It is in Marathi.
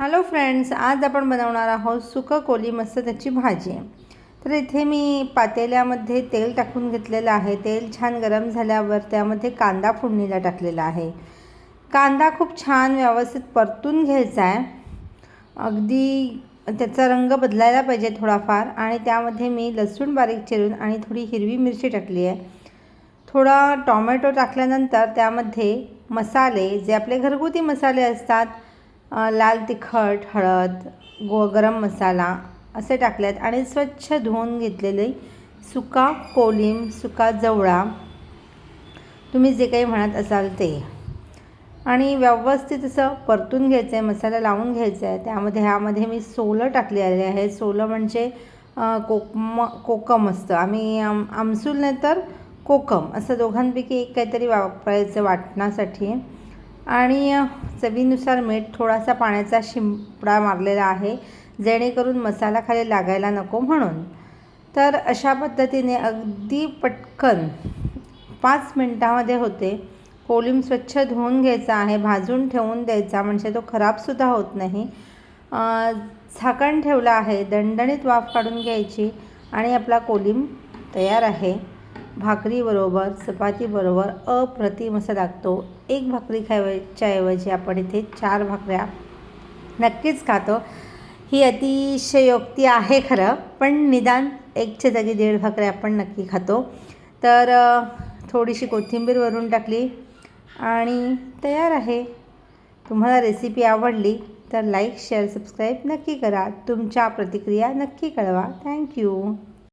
हॅलो फ्रेंड्स आज आपण बनवणार आहोत सुकं कोली मस्त त्याची भाजी. तर इथे मी पातेल्यामध्ये तेल टाकून घेतलेलं आहे. तेल छान गरम झाल्यावर त्यामध्ये कांदा फोडणीला टाकलेला आहे. कांदा खूप छान व्यवस्थित परतून घ्यायचा आहे. अगदी त्याचा रंग बदलायला पाहिजे थोडाफार आणि त्यामध्ये मी लसूण बारीक चिरून आणि थोडी हिरवी मिरची टाकली आहे. थोडा टॉमॅटो टाकल्यानंतर त्यामध्ये मसाले जे आपले घरगुती मसाले असतात लाल तिखट हळद गो गरम मसाला असे टाकलेत आणि स्वच्छ धुवून घेतलेले सुका कोलिम सुका जवळा तुम्ही जे काही म्हणत असाल ते. आणि व्यवस्थित असं परतून घ्यायचं आहे मसाला लावून घ्यायचा आहे त्यामध्ये ह्यामध्ये मी सोलं टाकलेले आहे. सोलं म्हणजे कोकम कोकम असतं. आम्ही आम आमसूल नाही तर कोकम असं दोघांपैकी एक काहीतरी वापरायचं वाटण्यासाठी. आणि चवीनुसार मीठ थोडासा पाण्याचा शिंपडा मारलेला आहे जेणेकरून मसाला खाली लागायला नको म्हणून. तर अशा पद्धतीने अगदी पटकन पाच मिनटामध्ये होते. कोलिम स्वच्छ धुवून घ्यायचा आहे भाजून ठेवून द्यायचा म्हणजे तो खराबसुद्धा होत नाही. झाकण ठेवलं आहे दणदणीत वाफ काढून घ्यायची आणि आपला कोलिम तयार आहे. भाकरीबरोबर चपातीबरोबर अप्रतिम असा लागतो. एक भाकरी खायच्याऐवजी आपण इथे चार भाकऱ्या नक्कीच खातो. ही अतिशयोक्ती आहे खरं पण निदान एकच्या जागी दीड भाकऱ्या आपण नक्की खातो. तर थोडीशी कोथिंबीर वरून टाकली आणि तयार आहे. तुम्हाला रेसिपी आवडली तर लाईक शेअर सबस्क्राईब नक्की करा. तुमच्या प्रतिक्रिया नक्की कळवा. थँक्यू